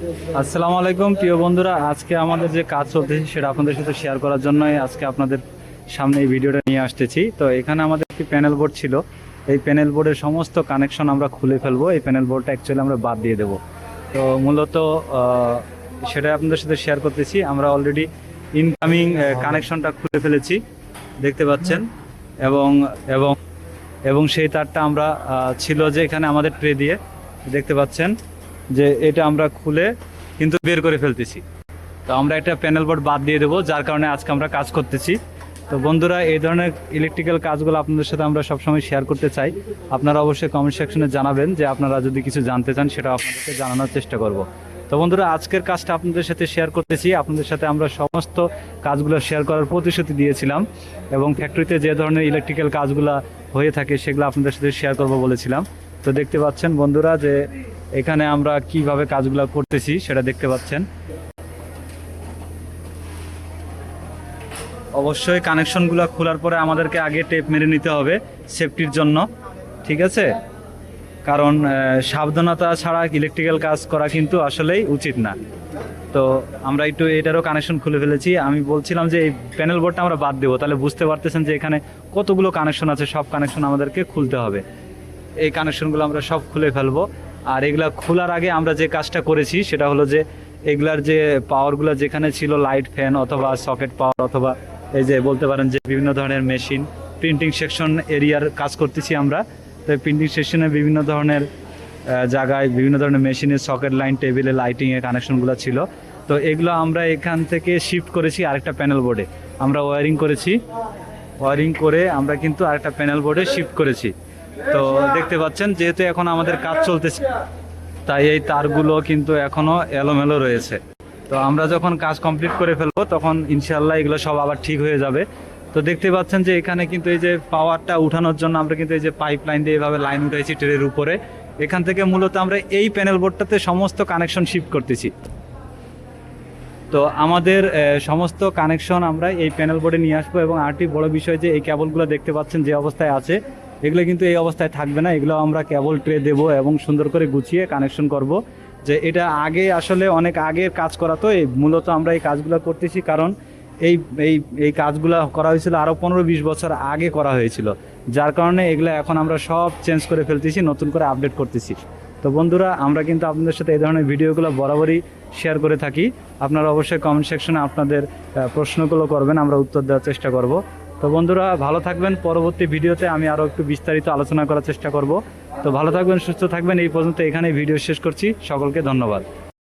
আসসালামু আলাইকুম, প্রিয় বন্ধুরা। আজকে আমাদের যে কাজ চলতেছে সেটা আপনাদের সাথে শেয়ার করার জন্যই আজকে আপনাদের সামনে এই ভিডিওটা নিয়ে আসতেছি। তো এখানে আমাদের একটি প্যানেল বোর্ড ছিল। এই প্যানেল বোর্ডের সমস্ত কানেকশন আমরা খুলে ফেলব। এই প্যানেল বোর্ডটা অ্যাকচুয়ালি আমরা বাদ দিয়ে দেবো। তো মূলত সেটা আপনাদের সাথে শেয়ার করতেছি। আমরা অলরেডি ইনকামিং কানেকশনটা খুলে ফেলেছি। দেখতে পাচ্ছেন? এবং এবং এবং সেই তারটা আমরা ছিল যে এখানে আমাদের ট্রে দিয়ে। দেখতে পাচ্ছেন? যে এটা আমরা খুলে কিন্তু বের করে ফেলতেছি। তো আমরা একটা প্যানেল বোর্ড বাদ দিয়ে দেবো, যার কারণে আজকে আমরা কাজ করতেছি। তো বন্ধুরা, এই ধরনের ইলেকট্রিক্যাল কাজগুলো আপনাদের সাথে আমরা সবসময় শেয়ার করতে চাই। আপনারা অবশ্যই কমেন্ট সেকশনে জানাবেন যে আপনারা যদি কিছু জানতে চান, সেটা আপনাদেরকে জানানোর চেষ্টা করব। তো বন্ধুরা, আজকের কাজটা আপনাদের সাথে শেয়ার করতেছি। আপনাদের সাথে আমরা সমস্ত কাজগুলো শেয়ার করার প্রতিশ্রুতি দিয়েছিলাম এবং ফ্যাক্টরিতে যে ধরনের ইলেকট্রিক্যাল কাজগুলো হয়ে থাকে, সেগুলো আপনাদের সাথে শেয়ার করব বলেছিলাম। তো দেখতে পাচ্ছেন বন্ধুরা যে এখানে আমরা কীভাবে কাজগুলো করতেছি সেটা দেখতে পাচ্ছেন। অবশ্যই কানেকশনগুলো খোলার পরে আমাদেরকে আগে টেপ মেরে নিতে হবে সেফটির জন্য, ঠিক আছে? কারণ সাবধানতা ছাড়া ইলেকট্রিক্যাল কাজ করা কিন্তু আসলেই উচিত না। তো আমরা একটু এটারও কানেকশন খুলে ফেলেছি। আমি বলছিলাম যে এই প্যানেল বোর্ডটা আমরা বাদ দেবো। তাহলে বুঝতে পারতেছেন যে এখানে কতগুলো কানেকশন আছে, সব কানেকশন আমাদেরকে খুলতে হবে। এই কানেকশনগুলো আমরা সব খুলে ফেলব। আর এগুলা খোলার আগে আমরা যে কাজটা করেছি, সেটা হলো যে এগুলার যে পাওয়ারগুলো যেখানে ছিল লাইট ফ্যান অথবা সকেট পাওয়ার অথবা এই যে বলতে পারেন যে বিভিন্ন ধরনের মেশিন প্রিন্টিং সেকশন এরিয়ার কাজ করতেছি আমরা। তো প্রিন্টিং সেকশনে বিভিন্ন ধরনের জায়গায় বিভিন্ন ধরনের মেশিনের সকেট লাইন টেবিলে লাইটিংয়ের কানেকশনগুলো ছিল। তো এগুলো আমরা এখান থেকে শিফট করেছি আরেকটা প্যানেল বোর্ডে আমরা ওয়ারিং করেছি। ওয়ারিং করে আমরা কিন্তু আরেকটা প্যানেল বোর্ডে শিফট করেছি। তো দেখতে পাচ্ছেন, যেহেতু এখন আমাদের কাজ চলতেছে, তাই এই তারগুলো কিন্তু এখনও এলোমেলো রয়েছে। তো আমরা যখন কাজ কমপ্লিট করে ফেলব, তখন ইনশাল্লাহ এগুলো সব আবার ঠিক হয়ে যাবে। তো দেখতে পাচ্ছেন যে এখানে কিন্তু এই যে পাওয়ারটা উঠানোর জন্য আমরা কিন্তু এই যে পাইপ লাইন দিয়ে এভাবে লাইন উঠাইছি ট্রের উপরে। এখান থেকে মূলত আমরা এই প্যানেল বোর্ডটাতে সমস্ত কানেকশন শিফট করতেছি। তো আমাদের সমস্ত কানেকশন আমরা এই প্যানেল বোর্ডে নিয়ে আসব এবং আরেকটি বড় বিষয় যে এই কেবলগুলো দেখতে পাচ্ছেন যে অবস্থায় আছে এগুলো কিন্তু এই অবস্থায় থাকবে না। এগুলো আমরা কেবল ট্রে দেবো এবং সুন্দর করে গুছিয়ে কানেকশন করব। যে এটা আগে আসলে অনেক আগের কাজ করা তো, এই মূলত আমরা এই কাজগুলো করতেছি কারণ এই এই এই কাজগুলো করা হয়েছিল আরও পনেরো বিশ বছর আগে করা হয়েছিল। যার কারণে এগুলো এখন আমরা সব চেঞ্জ করে ফেলতেছি, নতুন করে আপডেট করতেছি। তো বন্ধুরা, আমরা কিন্তু আপনাদের সাথে এই ধরনের ভিডিওগুলো বরাবরই শেয়ার করে থাকি। আপনারা অবশ্যই কমেন্ট সেকশনে আপনাদের প্রশ্নগুলো করবেন, আমরা উত্তর দেওয়ার চেষ্টা করব। তো বন্ধুরা, ভালো থাকবেন। পরবর্তী ভিডিওতে আমি আরও একটু বিস্তারিত আলোচনা করার চেষ্টা করব। তো ভালো থাকবেন, সুস্থ থাকবেন। এই পর্যন্ত এখানেই ভিডিও শেষ করছি। সকলকে ধন্যবাদ।